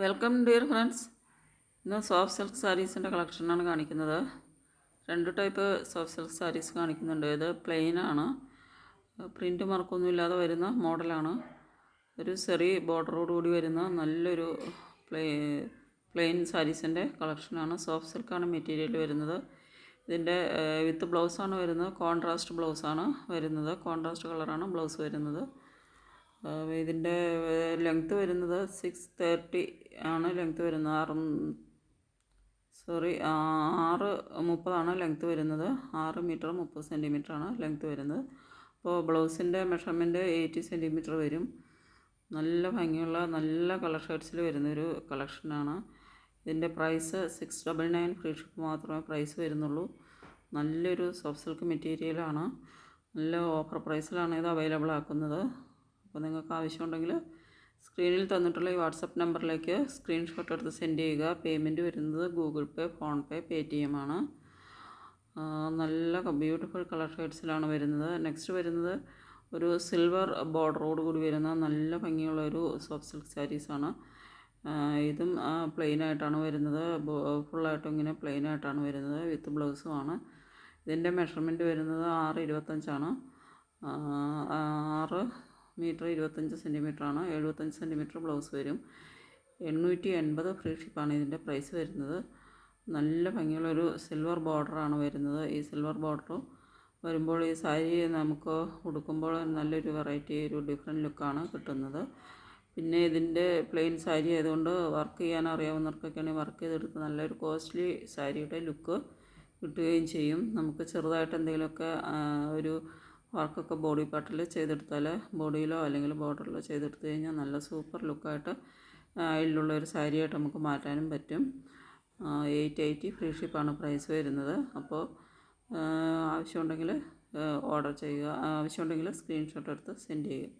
Welcome dear friends ഇന്ന് soft silk സാരീസിന്റെ കളക്ഷനാണ് കാണിക്കുന്നത്. രണ്ട് ടൈപ്പ് സോഫ്റ്റ് സിൽക്ക് സാരീസ് കാണിക്കുന്നുണ്ട്. ഇത് പ്ലെയിൻ ആണ്. പ്രിന്റ് മാർക്കൊന്നും ഇല്ലാതെ വരുന്ന മോഡലാണ് ഒരു ചെറിയ ബോർഡറോടുകൂടി വരുന്ന നല്ലൊരു പ്ലേ പ്ലെയിൻ സാരീസിന്റെ കളക്ഷനാണ് സോഫ്റ്റ് സിൽക്കാണ് മെറ്റീരിയൽ വരുന്നത്. ഇതിന്റെ വിത്ത് ബ്ലൗസാണ് വരുന്നത്. കോൺട്രാസ്റ്റ് ബ്ലൗസാണ് വരുന്നത്. കോൺട്രാസ്റ്റ് കളറാണ് ബ്ലൗസ് വരുന്നത്. ഇതിന്റെ ലെങ്ത്ത് വരുന്നത് സിക്സ് തേർട്ടി ആണ് ലെങ്ത്ത് വരുന്നത്. ആറ് സോറി ആറ് മുപ്പതാണ് ലെങ്ത്ത് വരുന്നത്. ആറ് മീറ്റർ മുപ്പത് സെന്റിമീറ്റർ ആണ് ലെങ്ത്ത് വരുന്നത്. അപ്പോൾ ബ്ലൗസിന്റെ മെഷർമെന്റ് എയ്റ്റി സെന്റിമീറ്റർ വരും. നല്ല ഭംഗിയുള്ള നല്ല കളർ ഷർട്ട്സിൽ വരുന്നൊരു കളക്ഷനാണ് ഇതിന്റെ price six double nine free ship മാത്രമേ പ്രൈസ് വരുന്നുള്ളൂ. നല്ലൊരു സോഫ്റ്റ് സിൽക്ക് മെറ്റീരിയലാണ് നല്ല ഓഫർ പ്രൈസിലാണ് ഇത് അവൈലബിൾ ആക്കുന്നത്. അപ്പോൾ നിങ്ങൾക്ക് ആവശ്യമുണ്ടെങ്കിൽ സ്ക്രീനിൽ തന്നിട്ടുള്ള ഈ വാട്സപ്പ് നമ്പറിലേക്ക് സ്ക്രീൻഷോട്ട് എടുത്ത് സെൻഡ് ചെയ്യുക. പേയ്മെന്റ് വരുന്നത് Google Pay PhonePe T M M ആണ് നല്ല ബ്യൂട്ടിഫുൾ കളർ ഷെയ്ഡ്സിലാണ് വരുന്നത്. നെക്സ്റ്റ് വരുന്നത് ഒരു സിൽവർ ബോർഡറോട് കൂടി വരുന്ന നല്ല ഭംഗിയുള്ള ഒരു സോഫ്റ്റ് സിൽക്ക് സാരീസാണ് ഇതും പ്ലെയിൻ ആയിട്ടാണ് വരുന്നത്. ഫുള്ളായിട്ടും ഇങ്ങനെ പ്ലെയിൻ ആയിട്ടാണ് വരുന്നത്. വിത്ത് ബ്ലൗസും ആണ്. ഇതിന്റെ മെഷർമെന്റ് വരുന്നത് ആറ് ഇരുപത്തഞ്ചാണ്. ആറ് മീറ്റർ ഇരുപത്തഞ്ച് സെന്റിമീറ്റർ ആണ് എഴുപത്തഞ്ച് സെന്റിമീറ്റർ ബ്ലൗസ് വരും. എണ്ണൂറ്റി എൺപത് ഫ്രീ ഷിപ്പാണ് ഇതിന്റെ പ്രൈസ് വരുന്നത്. നല്ല ഭംഗിയുള്ളൊരു സിൽവർ ബോർഡറാണ് വരുന്നത്. ഈ സിൽവർ ബോർഡർ വരുമ്പോൾ ഈ സാരി നമുക്ക് ഉടുക്കുമ്പോൾ നല്ലൊരു വെറൈറ്റി ഒരു ഡിഫറെന്റ് ലുക്കാണ് കിട്ടുന്നത്. പിന്നെ ഇതിന്റെ പ്ലെയിൻ സാരി ആയതുകൊണ്ട് വർക്ക് ചെയ്യാൻ അറിയാവുന്നവർക്കൊക്കെയാണെങ്കിൽ വർക്ക് ചെയ്തെടുത്ത് നല്ലൊരു കോസ്റ്റ്ലി സാരിയുടെ ലുക്ക് കിട്ടുകയും ചെയ്യും. നമുക്ക് ചെറുതായിട്ട് എന്തെങ്കിലുമൊക്കെ ഒരു വർക്കൊക്കെ ബോഡി പാർട്ടിൽ ചെയ്തെടുത്താൽ ബോഡിയിലോ അല്ലെങ്കിൽ ബോർഡറിലോ ചെയ്തെടുത്തു കഴിഞ്ഞാൽ നല്ല സൂപ്പർ ലുക്കായിട്ട് അതിലുള്ള ഒരു സാരിയായിട്ട് നമുക്ക് മാറ്റാനും പറ്റും. എയ്റ്റ് എയ്റ്റി ഫ്രീ ഷിപ്പാണ് പ്രൈസ് വരുന്നത്. അപ്പോൾ ആവശ്യമുണ്ടെങ്കിൽ ഓർഡർ ചെയ്യുക. ആവശ്യമുണ്ടെങ്കിൽ സ്ക്രീൻഷോട്ട് എടുത്ത് സെൻഡ് ചെയ്യുക.